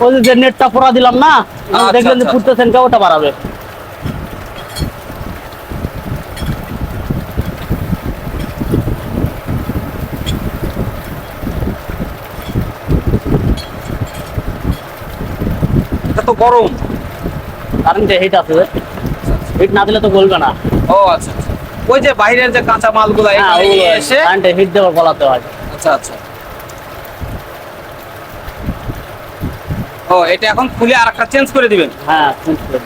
ওই যে- নেটটা পরা দিলাম না আচ্ছা, দেখলেন যে আচ্ছা, ফুটতেছেন কে ওটা বাড়াবে। এটা তো গরম। কারেন্টে হিট আছে হিট না দিলে তো গলবে না। ও আচ্ছা আচ্ছা। ওই যে বাইরের যে কাঁচা মালগুলো হ্যাঁ এসে কারেন্টে হিট দেওয়ার গলাতে হয়। আচ্ছা আচ্ছা। ও এটা এখন খুলে আর একটা চেঞ্জ করে দিবেন। হ্যাঁ করে।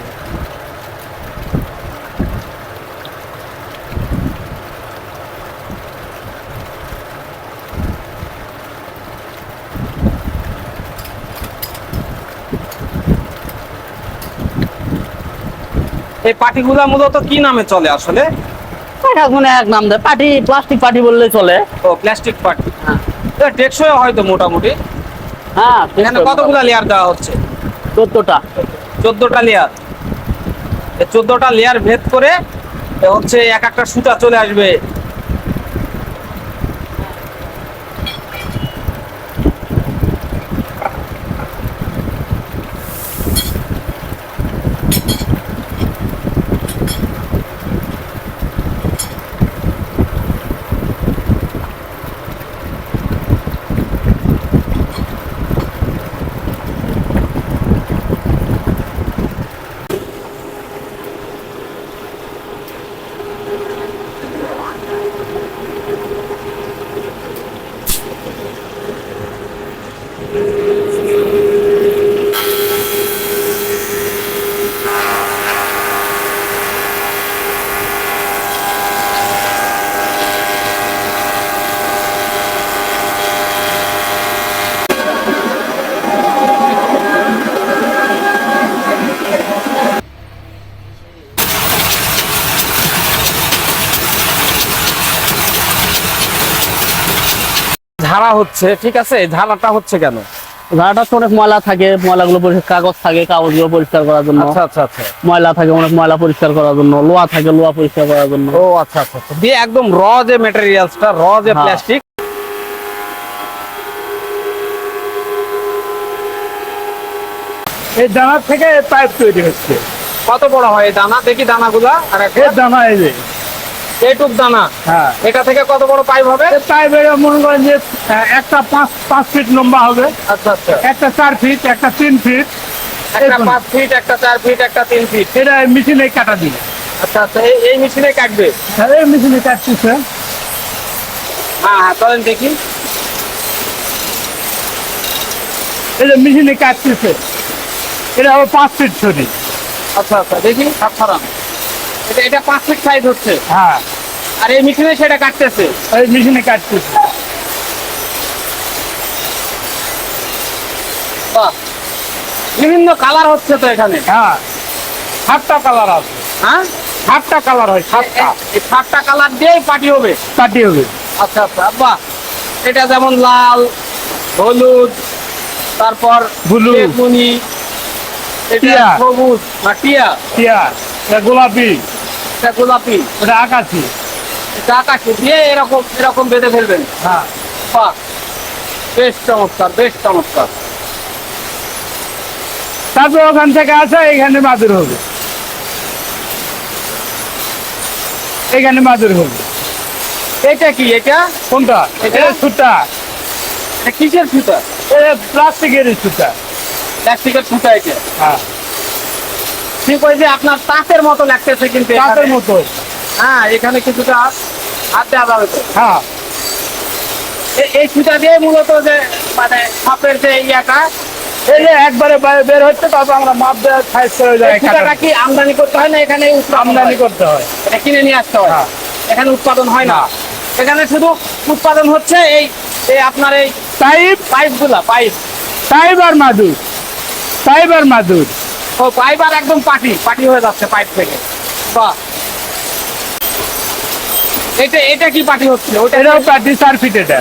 এই পাটিগুলা মূলত কি নামে চলে আসলে? এক নাম দেয় পাটি প্লাস্টিক পাটি বললে চলে। ও প্লাস্টিক পাটি। হ্যাঁ। টেকসই হয়তো মোটামুটি? হ্যাঁ এখানে কতগুলা লেয়ার দেওয়া হচ্ছে? চোদ্দটা। চোদ্দটা লেয়ার চোদ্দটা লেয়ার ভেদ করে হচ্ছে এক একটা সুতা চলে আসবে। ঝাড়া হচ্ছে ঠিক আছে? ঝাড়াটা হচ্ছে কেন? তো অনেক ময়লা থাকে ময়লাগুলো পরিষ্কার কাগজ থাকে কাগজগুলো পরিষ্কার করার জন্য। আচ্ছা আচ্ছা আচ্ছা। ময়লা থাকে অনেক ময়লা পরিষ্কার করার জন্য। লোহা থাকে লোহা পরিষ্কার করার জন্য। ও আচ্ছা আচ্ছা আচ্ছা। দিয়ে একদম র যে মেটেরিয়ালসটা র যে হ্যাঁ। প্লাস্টিক এই দানা থেকে পাইপ তৈরি হচ্ছে। কত বড় হয় এই দানা? দেখি দানাগুলা আর দানা এই যে। এইটুক দানা। হ্যাঁ। এটা থেকে কত বড় পাইপ হবে? পাইপ মনে করেন যে একটা পাঁচ পাঁচ ফিট লম্বা হবে। আচ্ছা আচ্ছা। একটা চার ফিট একটা তিন ফিট একটা পাঁচ ফিট একটা চার ফিট একটা তিন ফিট এটা মেশিনে কাটা আচ্ছা আচ্ছা এই- মেশিনে কাটবে? আর এই মেশিনে কাটতেছে। হ্যাঁ হ্যাঁ চলেন দেখি। এই যে মেশিনে কাটতেছে। এটা হবে পাঁচ ফিট ছড়ি আচ্ছা আচ্ছা দেখি এটা এটা পাঁচ সাইজ হচ্ছে। হ্যাঁ। আর এই মেশিনে সেটা কাটতেছে। এই মেশিনে কাটতেছে। বাহ। বিভিন্ন কালার হচ্ছে তো এখানে। হ্যাঁ। সাতটা কালার আছে। হ্যাঁ? সাতটা কালার হয় সাতটা। এই সাতটা কালার দিয়েই পাটি হবে। কাটি হবে। আচ্ছা আচ্ছা বাহ। এটা যেমন লাল হলুদ তারপর Blue, বেগুনি এটা সবুজ না টিয়া। গোলাপি। এটা গোলাপি। ওটা আকাশি। এটা আকাশি। দিয়ে এরকম এরকম বেঁধে ফেলবেন। হ্যাঁ। বাহ। বেশ চমৎকার বেশ চমৎকার। তারপর ওখান থেকে আসা এখানে মাদুর হবে। এখানে মাদুর হবে। এটা কি এটা? কোনটা? এটা? এটা সুতা। এটা কিসের সুতা? এটা প্লাস্টিকের সুতা। প্লাস্টিকের সুতা এটা। হ্যাঁ। ঠিক ওই যে আপনার তাঁতের মতো লাগতেছে কিন্তু। কাঠের মতো। হ্যাঁ এখানে কিছুটা হাত দেওয়া যাবে হ্যাঁ। এই সুতা দিয়ে মূলত যে মানে সাপের যে ইয়াটা এই যে একবারে বের হচ্ছে তারপর আমরা মাপ দেওয়ার সাইজ করে যায় সুতাটা কি আমদানি করতে হয় না এখানে আমদানি করতে হয়। এটা কিনে নিয়ে আসতে হয়? হ্যাঁ। এখানে উৎপাদন হয় না? এখানে শুধু উৎপাদন হচ্ছে এই এই আপনার এই পাইপগুলা পাইপ। টাইপ আর মাদুর। টাইপ আর মাদুর। ও পাইপ আর একদম পাটি পাটি হয়ে যাচ্ছে পাইপ থেকে। বাহ এটা এটা কি পাটি হচ্ছে? ওটা এটাও প্রায় চার ফিট এটা।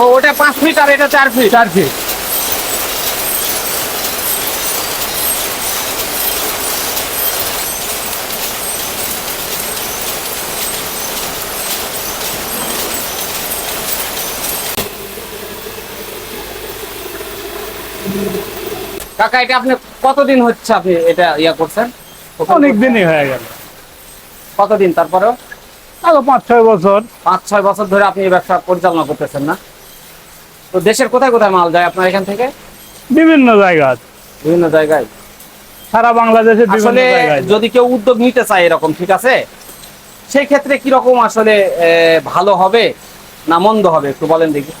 ও ওটা পাঁচ ফিট আর এটা চার ফিট চার ফিট কাকা এটা আপনি কতদিন হচ্ছে আপনি এটা ইয়া করছেন? অনেক দিনই হয়ে গেল। কতদিন তারপরেও? আরও পাঁচ ছয় বছর। পাঁচ ছয় বছর ধরে আপনি এই ব্যবসা পরিচালনা করতেছেন না? তো দেশের কোথায় কোথায় মাল যায় আপনার এখান থেকে? বিভিন্ন জায়গায় বিভিন্ন জায়গায়। সারা বাংলাদেশে আসলে যদি কেউ উদ্যোগ নিতে চায় এরকম ঠিক আছে? সেই ক্ষেত্রে কীরকম আসলে এ, ভালো হবে না মন্দ হবে? একটু বলেন দেখি।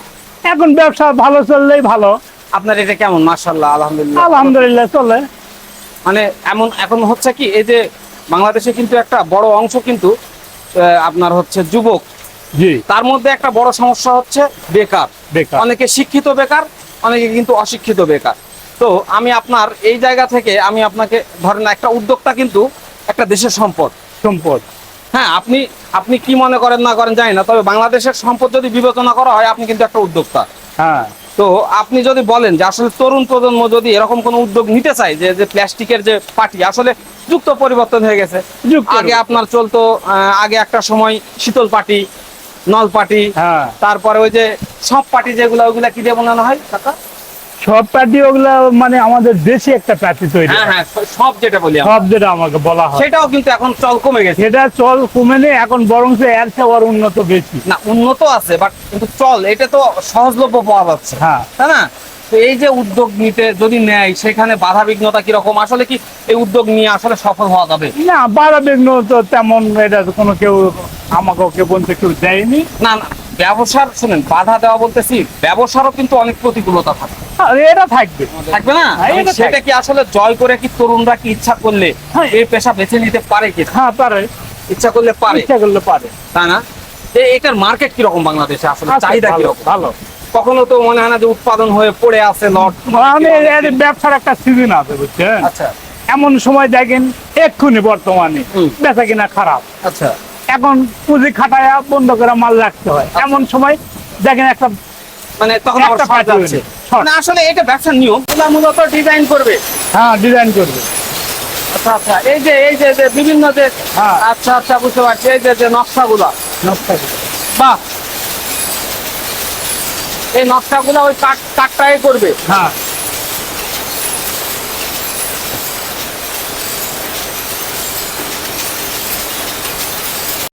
এখন ব্যবসা ভালো চললেই ভালো। আপনার এটা কেমন? মার্শাল্লাহ আলহামদুলিল্লাহ। আলহামদুলিল্লাহ চলে। মানে এমন এখন হচ্ছে কি এই যে বাংলাদেশে কিন্তু একটা বড় অংশ কিন্তু আপনার হচ্ছে যুবক। জি। তার মধ্যে একটা বড় সমস্যা হচ্ছে বেকার। বেকার। অনেকে শিক্ষিত বেকার অনেকে কিন্তু অশিক্ষিত বেকার। তো আমি আপনার এই জায়গা থেকে আমি আপনাকে ধরেন একটা উদ্যোক্তা কিন্তু একটা দেশের সম্পদ। সম্পদ। হ্যাঁ আপনি আপনি কি মনে করেন না করেন জানি না তবে বাংলাদেশের সম্পদ যদি বিবেচনা করা হয় আপনি কিন্তু একটা উদ্যোক্তা। হ্যাঁ। তো আপনি যদি বলেন যে আসলে তরুণ প্রজন্ম যদি এরকম কোনো উদ্যোগ নিতে চায় যে যে প্লাস্টিকের যে পাটি আসলে যুক্ত পরিবর্তন হয়ে গেছে। আগে আপনার চলতো আহ, আগে একটা সময় শীতল পাটি নল পাটি হ্যাঁ। তারপরে ওই যে সব পাটি যেগুলো ওগুলা কি দিয়ে বানানো হয়? কাকা? সব প্যাটি ওগুলা মানে আমাদের দেশে একটা প্যাটি তৈরি হ্যাঁ হয়। সব যেটা বলি সব যেটা আমাকে বলা হয়। সেটাও কিন্তু এখন চল কমে গেছে। সেটা চল কমে নেই এখন বরং এর উন্নত বেশি। না উন্নত আছে বাট কিন্তু চল এটা তো সহজলভ্য পাওয়া যাচ্ছে। হ্যাঁ। তাই না? তো এই যে উদ্যোগ নিতে যদি নেয় সেখানে বাধা বিঘ্নতা কীরকম? আসলে কি এই উদ্যোগ নিয়ে আসলে সফল হওয়া যাবে? না বাধা বিঘ্ন তো তেমন এটা কোনো কেউ আমাকে কেউ বলতে কেউ দেয়নি। না না ব্যবসার শুনেন বাধা দেওয়া বলতেছি ব্যবসারও কিন্তু অনেক প্রতিকূলতা থাকে। এটা থাকবে। থাকবে না? হ্যাঁ, সেটা কি আসলে জয় করে কি তরুণরা কি ইচ্ছা করলে হ্যাঁ। এই পেশা বেছে নিতে পারে কি? হ্যাঁ পারে। ইচ্ছা করলে পারে। ইচ্ছা করলে পারে। তাই না? এটার মার্কেট কীরকম বাংলাদেশে আসলে? চাহিদা কীরকম? ভালো। কখনো তো মনে হয় না যে উৎপাদন হয়ে পড়ে আছে লট মানে ব্যবসার একটা সিজন আছে বুঝছেন? আচ্ছা। এমন সময় দেখেন এক্ষুনি বর্তমানে। বেচা কিনা খারাপ। আচ্ছা। এখন পুঁজি খাটায় বন্ধ করে মাল রাখতে হয়। এমন সময় দেখেন একটা মানে তখন একটা না আসলে এটা ব্যবসার নিয়ম। এগুলা মূলত ডিজাইন করবে। হ্যাঁ ডিজাইন করবে। আচ্ছা আচ্ছা এই যে এই যে যে বিভিন্ন যে হ্যাঁ। আচ্ছা আচ্ছা বুঝতে পারছি। এই যে যে নকশাগুলো। নকশাগুলো। বাহ। এই নকশাগুলো ওই কাঠ কাঠটাই করবে। হ্যাঁ।